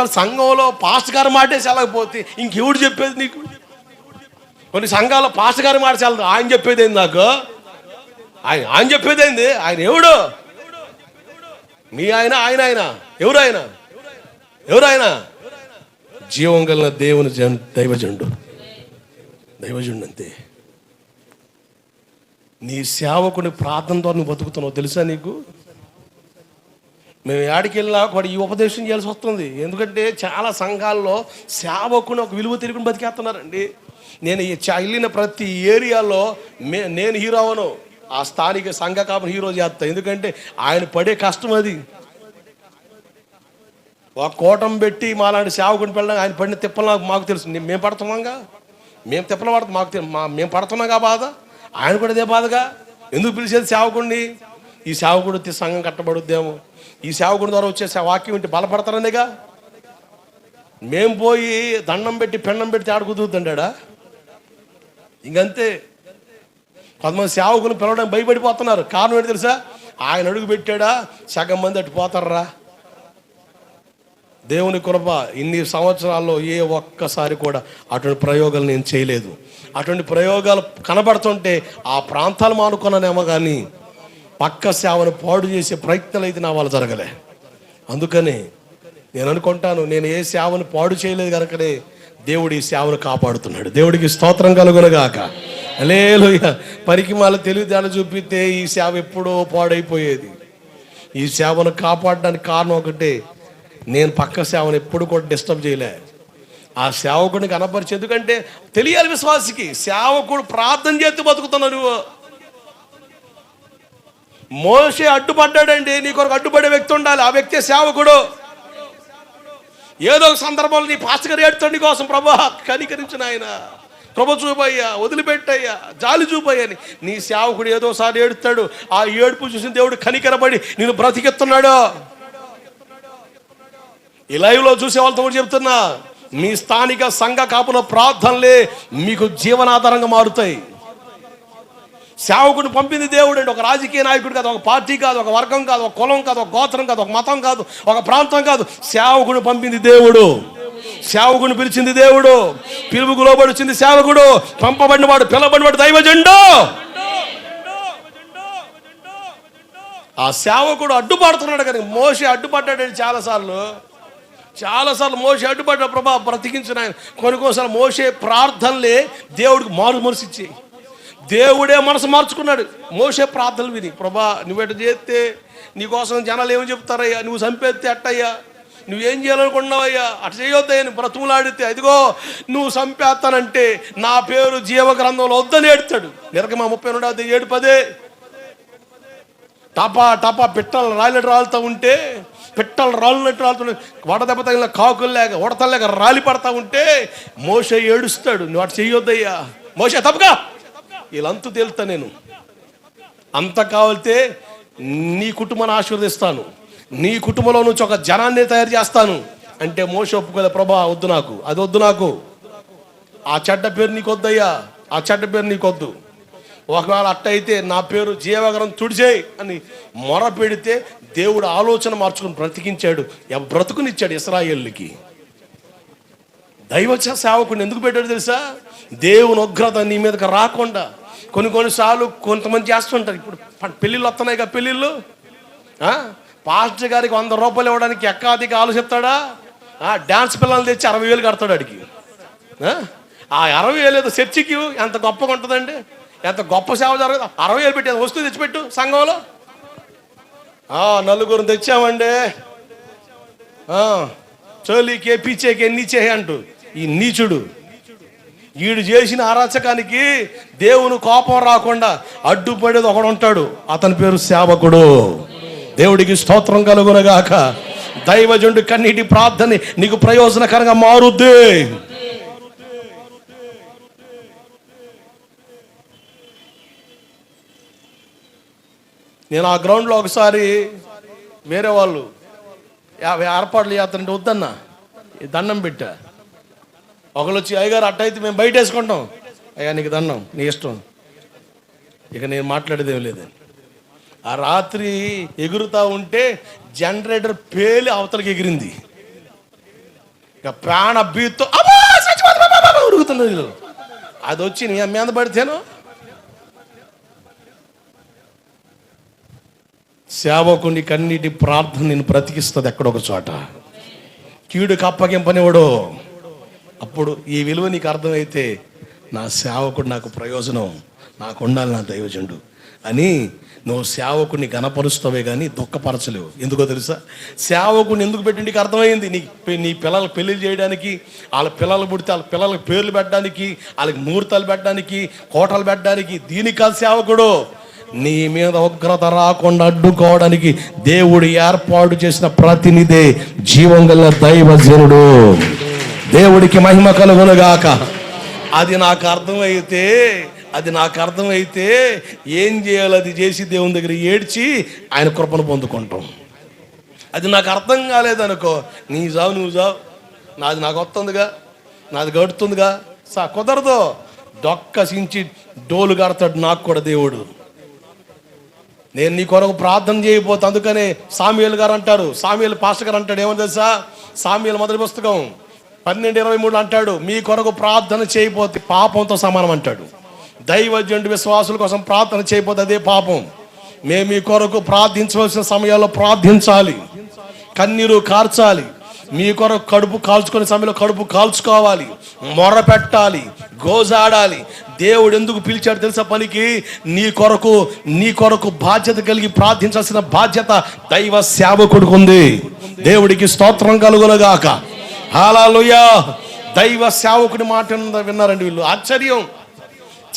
అసలు సంఘంలో పాస్ట్ గారి మాటే సెలకపోతే ఇంకెవడు చెప్పేది నీకు? కొన్ని సంఘాల్లో పాస్ట్ గారి మాట సెలదు ఆయన చెప్పేది ఏంది నాకు? ఆయన ఆయన చెప్పేది ఏంది? ఆయన ఎవడు? మీ ఆయన ఆయన ఆయన. ఎవరు ఆయన? ఎవరు ఆయన? జీవం కలిగిన దేవుని జన్ దైవజనుడు అంతే. నీ సేవకుని ప్రార్థనతో నువ్వు బతుకుతున్నావు తెలుసా నీకు? మేము ఏడికి వెళ్ళినా కూడా ఈ ఉపదేశం చేయాల్సి వస్తుంది. ఎందుకంటే చాలా సంఘాల్లో సేవకుని ఒక విలువ తిరుగుని బతికేస్తున్నారండి. నేను ఈ చ- వెళ్ళిన ప్రతి ఏరియాలో మే నేను హీరో అవను ఆ స్థానిక సంఘ కాపుని హీరో చేస్తా. ఎందుకంటే ఆయన పడే కష్టం అది. ఒక కోటం పెట్టి మాలాంటి సేవకుని పెళ్ళడం ఆయన పడిన తిప్పలు నాకు మాకు తెలుసు. మేము పడుతున్నాంగా? మేము తిప్పలు పడుతున్నాం మాకు మా మేము పడుతున్నాగా బాధ? ఆయన కూడా ఇదే బాధగా? ఎందుకు పిలిచేది సేవకుడిని ఈ సేవకుడు వచ్చి సంఘం కట్టబడుద్దేమో? ఈ సేవకుని ద్వారా వచ్చే సే- వాక్యం ఏంటి బలపడతారనేగా? మేం పోయి దండం పెట్టి పెండం పెట్టి ఆడ కుదురుతుండా ఇంకంతే. కొంతమంది సేవకులు పిలవడానికి భయపడిపోతున్నారు. కారణం ఏంటి తెలుసా? ఆయన అడుగు పెట్టాడా? సగం మంది అటు పోతారా? దేవుని కృప ఇన్ని సంవత్సరాల్లో ఏ ఒక్కసారి కూడా అటువంటి ప్రయోగాలు నేను చేయలేదు. అటువంటి ప్రయోగాలు కనబడుతుంటే ఆ ప్రాంతాలు మానుకున్నానేమో కానీ పక్క సేవను పాడు చేసే ప్రయత్నాలు అయితే నా వాళ్ళు జరగలే. అందుకని నేను అనుకుంటాను నేను ఏ సేవను పాడు చేయలేదు కనుకనే దేవుడు ఈ సేవను కాపాడుతున్నాడు. దేవుడికి స్తోత్రం కలుగునగాక. లేలుయ పనికి మాల తెలివితేటలు చూపితే ఈ సేవ ఎప్పుడో పాడైపోయేది. ఈ సేవను కాపాడడానికి కారణం ఒకటే నేను పక్క సేవను ఎప్పుడు కూడా డిస్టర్బ్ చేయలే. ఆ సేవకుడిని కనపరిచి ఎందుకంటే తెలియాలి విశ్వాసికి సేవకుడు ప్రార్థన చేస్తూ బతుకుతున్నావు నువ్వు మోసే అడ్డుపడ్డాడండి. నీ కొరకు అడ్డుపడే వ్యక్తి ఉండాలి. ఆ వ్యక్తి సేవకుడు. ఏదో ఒక సందర్భంలో నీ పాస్టర్ ఏడుతండి కోసం ప్రభా కనికరించిన ఆయన ప్రభు చూపయ్యా వదిలిపెట్టయ్యా జాలి చూపయ్యని నీ సేవకుడు ఏదోసారి ఏడుతాడు ఆ ఏడుపు చూసిన దేవుడు కనికరబడి నేను బ్రతికెత్తున్నాడు ఈ లైవ్లో చూసే వాళ్ళతో కూడా చెప్తున్నా మీ స్థానిక సంఘ కాపున ప్రార్థనలే మీకు జీవనాధారంగా మారుతాయి. సేవకుని పంపింది దేవుడు అండి. ఒక రాజకీయ నాయకుడు కాదు ఒక పార్టీ కాదు ఒక వర్గం కాదు ఒక కులం కాదు ఒక గోత్రం కాదు ఒక మతం కాదు ఒక ప్రాంతం కాదు. సేవకుని పంపింది దేవుడు. సేవకుని పిలిచింది దేవుడు. పిలుపుకు లోబడిచింది సేవకుడు. పంపబడిన వాడు పిలవబడినవాడు దైవజెండు. ఆ సేవకుడు అడ్డుపడుతున్నాడు కానీ మోసి అడ్డుపడ్డాడు చాలాసార్లు. చాలాసార్లు మోసే అడ్డుపడ్డ ప్రభా బ్రతికించిన ఆయన. కొన్ని కొన్నిసార్లు మోసే ప్రార్థనలే దేవుడికి మారు మనసిచ్చాయి దేవుడే మనసు మార్చుకున్నాడు. మోసే ప్రార్థనలు విని ప్రభా నువ్వెట చేస్తే నీకోసం జనాలు ఏమని చెప్తారయ్యా? నువ్వు చంపేస్తే అట్టయ్యా? నువ్వేం చేయాలనుకున్నావయ్యా అటు చేయొద్దయ్యా బ్రతుములాడితే అదిగో నువ్వు చంపేస్తానంటే నా పేరు జీవ గ్రంథంలో వద్దని ఏడుతాడు. నిరకమా ముప్పై రెండు ఏడు పదే. టపా టపా పిట్టలు రాలినట్టు రాలుతూ ఉంటే పిట్టలు రాలినట్టు రాలుతుంటే వడదెబ్బ తగిలిన కాకులు లేక ఉడతలేక రాలి పడతా ఉంటే మోస ఏడుస్తాడు. నువ్వు అటు చేయొద్దయ్యా. మోస తప్పగా వీళ్ళంతు తేలుతా నేను. అంత కావాలితే నీ కుటుంబాన్ని ఆశీర్వదిస్తాను. నీ కుటుంబంలో నుంచి ఒక జనాన్ని తయారు చేస్తాను. అంటే మోస ఒప్పుకోలే ప్రభా వద్దు నాకు. అది వద్దు నాకు. ఆ చెడ్డ పేరు నీకు వద్దయ్యా. ఆ చెడ్డ పేరు నీకు వద్దు. ఒకవేళ అట్టయితే నా పేరు జీవగరం తుడిచేయి అని మొర పెడితే దేవుడు ఆలోచన మార్చుకుని బ్రతికించాడు. బ్రతుకునిచ్చాడు ఇస్రాయేళ్ళకి దైవ సేవకుని ఎందుకు పెట్టాడు తెలుసా? దేవుని ఉగ్రత నీ మీదకి రాకుండా. కొన్ని కొన్నిసార్లు కొంతమంది చేస్తుంటారు. ఇప్పుడు పెళ్ళిళ్ళు వస్తున్నాయి కదా పెళ్ళిళ్ళు పాస్టర్ గారికి వంద రూపాయలు ఇవ్వడానికి ఎక్కాదికి ఆలోచిస్తాడా? డ్యాన్స్ పిల్లలు తెచ్చి అరవై వేలు కడతాడు అడిగి ఆ? అరవై వేలు ఏదో చర్చికి ఎంత గొప్పగా ఉంటుందండి? ఎంత గొప్ప సేవ జరగదు. అరవై వేలు పెట్టి వస్తువు తెచ్చిపెట్టు సంఘంలో. నలుగురు తెచ్చామండి. చోలీకే పీచేకే నీచే అంటూ. ఈ నీచుడు వీడు చేసిన అరాచకానికి దేవుని కోపం రాకుండా అడ్డుపడేది ఒకడు ఉంటాడు. అతని పేరు సేవకుడు. దేవుడికి స్తోత్రం కలుగునగాక. దైవజుండు కన్నీటి ప్రార్థన నీకు ప్రయోజనకరంగా మారుద్ది. నేను ఆ గ్రౌండ్లో ఒకసారి వేరే వాళ్ళు యాభై ఏర్పాట్లు చేస్తుంటే వద్దన్నా. దండం పెట్టా. ఒకళ్ళు వచ్చి అయ్యగారు అట్టయితే మేము బయట వేసుకుంటాం అయ్యా నీకు దండం నీ ఇష్టం. ఇక నేను మాట్లాడేదేం లేదు. ఆ రాత్రి ఎగురుతా ఉంటే జనరేటర్ పేలి అవతలకి ఎగిరింది. ఇక ప్రాణ బీతో అబ్బా, ఉరుగుతున్నది అది వచ్చి నీ మీద పడితేను? సేవకుని కన్నీటి ప్రార్థన నేను బ్రతికిస్తుంది ఎక్కడొక చోట. కీడుకు అప్పగింపనివ్వడు అప్పుడు ఈ విలువ నీకు అర్థమైతే నా సేవకుడు నాకు ప్రయోజనం నాకు ఉండాలి నా దైవజనుడు అని నువ్వు సేవకుని గణపరుస్తావే కానీ దుఃఖపరచలేవు. ఎందుకో తెలుసా? సేవకుని ఎందుకు పెట్టి నీకు అర్థమైంది. నీ నీ పిల్లలకు పెళ్ళి చేయడానికి వాళ్ళ పిల్లలు పుడితే వాళ్ళ పిల్లలకు పేర్లు పెట్టడానికి వాళ్ళకి ముహూర్తాలు పెట్టడానికి కోటలు పెట్టడానికి దీనికి కాదు సేవకుడు. నీ మీద ఉగ్రత రాకుండా అడ్డుకోవడానికి దేవుడు ఏర్పాటు చేసిన ప్రతినిధి జీవం గల దైవజనుడు. దేవుడికి మహిమ కలుగునుగాక. అది నాకు అర్థమైతే అది నాకు అర్థమైతే ఏం చేయాలి అది చేసి దేవుని దగ్గర ఏడ్చి ఆయన కృపను పొందుకుంటాం. అది నాకు అర్థం కాలేదనుకో నీ జావు నువ్వు జావు. నాది నాకు వస్తుందిగా నాది గడుతుందిగా. సా కుదరదు. డొక్కసించి డోలు కడతాడు నాకు కూడా దేవుడు. నేను నీ కొరకు ప్రార్థన చేయబోతే అందుకనే సామ్యుల్ గారు అంటారు. సామ్యుల్ పాస్టర్ గారు అంటాడు ఏమని తెలుసా? సామ్యుల మొదటి పుస్తకం. పన్నెండు ఇరవై మూడు అంటాడు మీ కొరకు ప్రార్థన చేయబోతే పాపంతో సమానం అంటాడు. దైవజండు విశ్వాసుల కోసం ప్రార్థన చేయబోతే అదే పాపం. మేము మీ కొరకు ప్రార్థించవలసిన సమయాల్లో ప్రార్థించాలి. కన్నీరు కార్చాలి. మీ కొరకు కడుపు కాల్చుకునే సమయంలో కడుపు కాల్చుకోవాలి. మొర పెట్టాలి. గోజాడాలి. దేవుడు ఎందుకు పిలిచాడు తెలుసా పనికి? నీ కొరకు నీ కొరకు బాధ్యత కలిగి ప్రార్థించాల్సిన బాధ్యత దైవ సేవకుడికి ఉంది. దేవుడికి స్తోత్రం కలుగులగాక హాలాలుయా. దైవ సేవకుడి మాట విన్నారండి వీళ్ళు. ఆశ్చర్యం.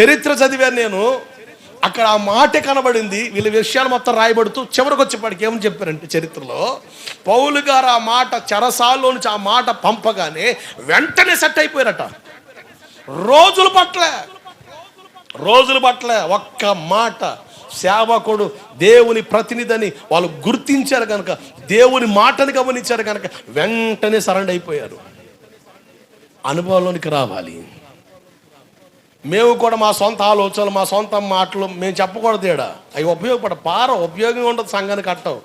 చరిత్ర చదివాను నేను. అక్కడ ఆ మాట కనబడింది. వీళ్ళ విషయాలు మొత్తం రాయబడుతూ చివరికి వచ్చేపాటికి ఏమని చెప్పారంటే చరిత్రలో పౌలు గారు ఆ మాట చెరసాల్లో నుంచి ఆ మాట పంపగానే వెంటనే సెట్ అయిపోయారట. రోజులు పట్ల రోజులు పట్ల ఒక్క మాట. సేవకుడు దేవుని ప్రతినిధిని వాళ్ళు గుర్తించారు కనుక దేవుని మాటను గమనించారు కనుక వెంటనే సరెండ్ అయిపోయారు. అనుభవంలోనికి రావాలి. మేము కూడా మా సొంత ఆలోచనలు మా సొంత మాటలు మేము చెప్పకూడదు ఏడా అవి ఉపయోగపడ పార ఉపయోగం ఉండదు సంఘానికి కట్టవు.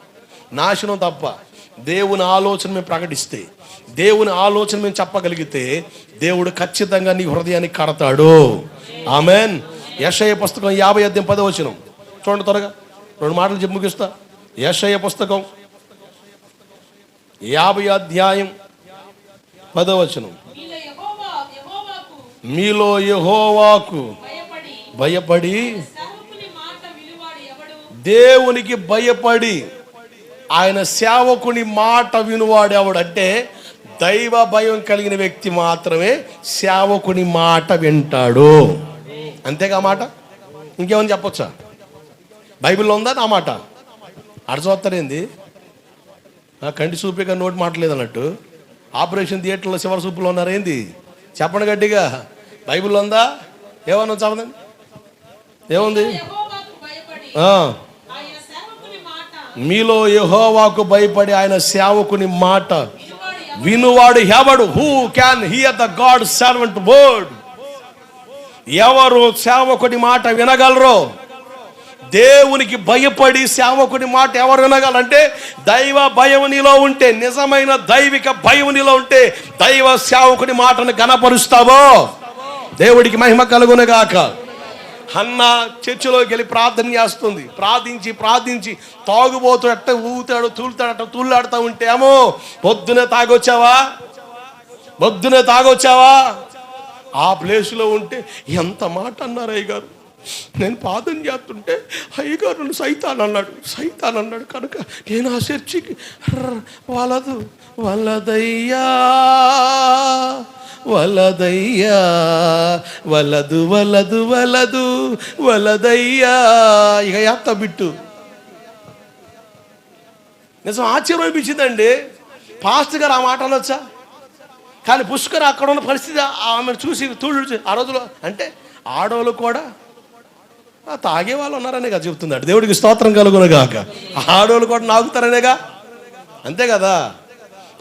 నాశనం తప్ప. దేవుని ఆలోచన మేము ప్రకటిస్తే దేవుని ఆలోచన మేము చెప్పగలిగితే దేవుడు ఖచ్చితంగా నీ హృదయాన్ని కడతాడు. ఆమెన్. యశయ పుస్తకం యాభై అద్దెం పదవచనం చూడండి త్వరగా. రెండు మాటలు చెప్పి ముగిస్తా. యశయ పుస్తకం. యాభై అధ్యాయం పదవచనం మీలో యహోవాకు భయపడి దేవునికి భయపడి ఆయన సేవకుని మాట వినువాడు ఎవడంటే దైవ భయం కలిగిన వ్యక్తి మాత్రమే సేవకుని మాట వింటాడు. అంతేగా మాట? ఇంకేమని చెప్పొచ్చా? బైబిల్లో ఉందా? నా మాట. అడచొస్తారేంది కంటి చూపిగా నోటి మాటలేదు అన్నట్టు ఆపరేషన్ థియేటర్లో చివరి చూపులో ఉన్నారేంది చెప్పండి గట్టిగా. బైబిల్లో ఉందా? ఏమన్నా చదవండి ఏముంది? మీలో యహోవాకు భయపడి ఆయన సేవకుని మాట. వినువాడు హెవడు who can hear the god servant word ఎవరు సేవకుడి మాట వినగలరో? దేవునికి భయపడి సేవకుని మాట ఎవరు వినగలంటే దైవ భయం నీలో ఉంటే నిజమైన దైవిక భయం నీలో ఉంటే దైవ సేవకుని మాటను కనపరుస్తావో దేవుడికి మహిమ కలుగునగాక అన్న చర్చిలోకి వెళ్ళి ప్రార్థన చేస్తుంది. ప్రార్థించి ప్రార్థించి తాగుబోతు ఎట్ట ఊగుతాడు తూలుతాడు అట్ట తూళ్ళాడుతూ ఉంటే ఏమో పొద్దునే తాగొచ్చావా? పొద్దునే తాగొచ్చావా? ఆ ప్లేస్లో ఉంటే ఎంత మాట అన్నారు అయ్యగారు. నేను పాదం చేస్తుంటే అయ్యగారు సైతాన్ అన్నాడు. సైతాన్ అన్నాడు కనుక నేను ఆ చర్చికి ర్ర్ వలదు వలదయ్యా వలదయ్యా వలదు వలదు వలదు వలదయ్యా. ఇక యాత్త బిట్టు. నిజం ఆశ్చర్యం అనిపించిందండి పాస్ట్ గారు ఆ మాట అనొచ్చా కానీ పుష్కర్ అక్కడ ఉన్న పరిస్థితి ఆమెను చూసి తూడు ఆ రోజులో అంటే ఆడవాళ్ళు కూడా తాగే వాళ్ళు ఉన్నారనే కదా చెప్తున్నాడు దేవుడికి స్తోత్రం కలుగునగాక. ఆడవాళ్ళు కూడా నాగుతారనేగా? అంతే కదా?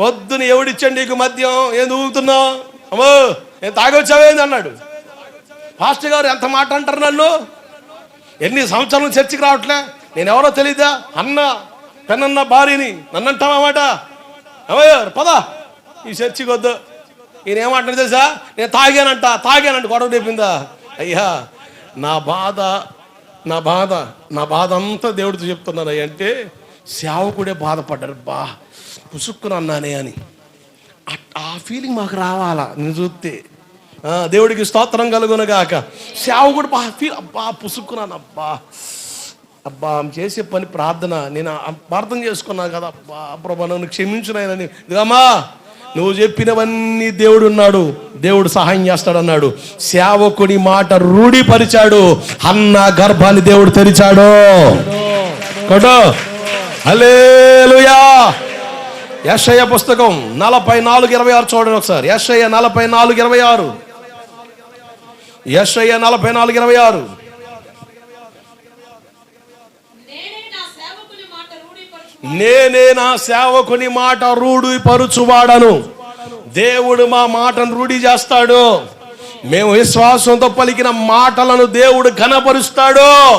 పొద్దున ఎవడిచ్చండి నీకు మద్యం? ఏం ఊగుతున్నావు అమ్మో నేను తాగొచ్చావేంది అన్నాడు. పాస్టర్ గారు ఎంత మాట అంటారు నన్ను? ఎన్ని సంవత్సరాలు చర్చికి రావట్లే? నేను ఎవరో తెలీదా? అన్న పెన్నన్న భార్యని. నన్ను అంటావా మాట? అమ్మయ్య పద. ఈ చర్చికి వద్దు ఈయన ఏమంటాడు తెలుసా? నేను తాగానంట తాగానంట గొడవ చెప్పిందా అయ్యా నా బాధ నా బాధ నా బాధ అంతా దేవుడితో చెప్తున్నాను అంటే సేవకుడే బాధపడ్డారు బా పుసుక్కుని అన్నానే అని. ఆ- ఫీలింగ్ మాకు రావాలా? నేను చూస్తే. దేవుడికి స్తోత్రం కలుగునగాక. సేవకుడు బా ఫీల్ అబ్బా పుసుక్కున్నాను అబ్బా. అబ్బా ఆమె చేసే పని ప్రార్థన నేను ప్రార్థన చేసుకున్నాను కదా అబ్బా ప్రభా నన్ను క్షమించునాయనని ఇదమ్మా నువ్వు చెప్పినవన్నీ దేవుడు ఉన్నాడు. దేవుడు సహాయం చేస్తాడు అన్నాడు సేవకుడి మాట రూఢిపరిచాడు. అన్న గర్భాన్ని దేవుడు తెరిచాడు. కొడు హల్లెలూయా. యెషయ పుస్తకం నలభై నాలుగు ఇరవై ఆరు చూడండి ఒకసారి. యెషయ నలభై నాలుగు ఇరవై ఆరు. యెషయ నలభై నాలుగు ఇరవై ఆరు నేనే నా సేవకుని మాట రూఢిపరచు నేనే నా సేవకుని మాట రూఢి పరుచువాడను దేవుడు మా మాటను రూఢి చేస్తాడు. మేము విశ్వాసంతో పలికిన మాటలను దేవుడు ఘనపరుస్తాడు.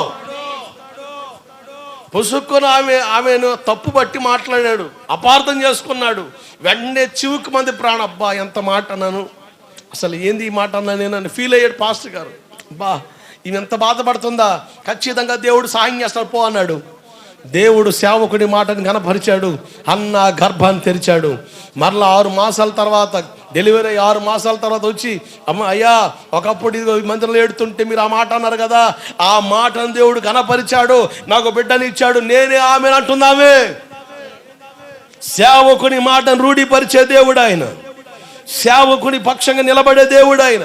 పుసుక్కున ఆమె ఆమెను తప్పు బట్టి మాట్లాడాడు. అపార్థం చేసుకున్నాడు. వెంటనే చివుకు మంది ప్రాణ అబ్బా ఎంత మాట అన్నాను. అసలు ఏంది ఈ మాట అన్నా నేను ఫీల్ అయ్యాడు పాస్టర్ గారు. అబ్బా ఈమె ఎంత బాధపడుతుందా? ఖచ్చితంగా దేవుడు సాయం చేస్తాడు పో అన్నాడు. దేవుడు సేవకుడి మాటను కనపరిచాడు అన్న గర్భాన్ని తెరిచాడు. మరలా ఆరు మాసాల తర్వాత డెలివరీ అయ్యి ఆరు మాసాల తర్వాత వచ్చి అమ్మ అయ్యా ఒకప్పుడు ఇది ఈ మందిరంలో ఏడుతుంటే మీరు ఆ మాట అన్నారు కదా ఆ మాటను దేవుడు కనపరిచాడు నాకు బిడ్డని ఇచ్చాడు. నేనే ఆమె అంటున్నామే. సేవకుని మాటను రూఢిపరిచే దేవుడు ఆయన. సేవకుని పక్షంగా నిలబడే దేవుడు ఆయన.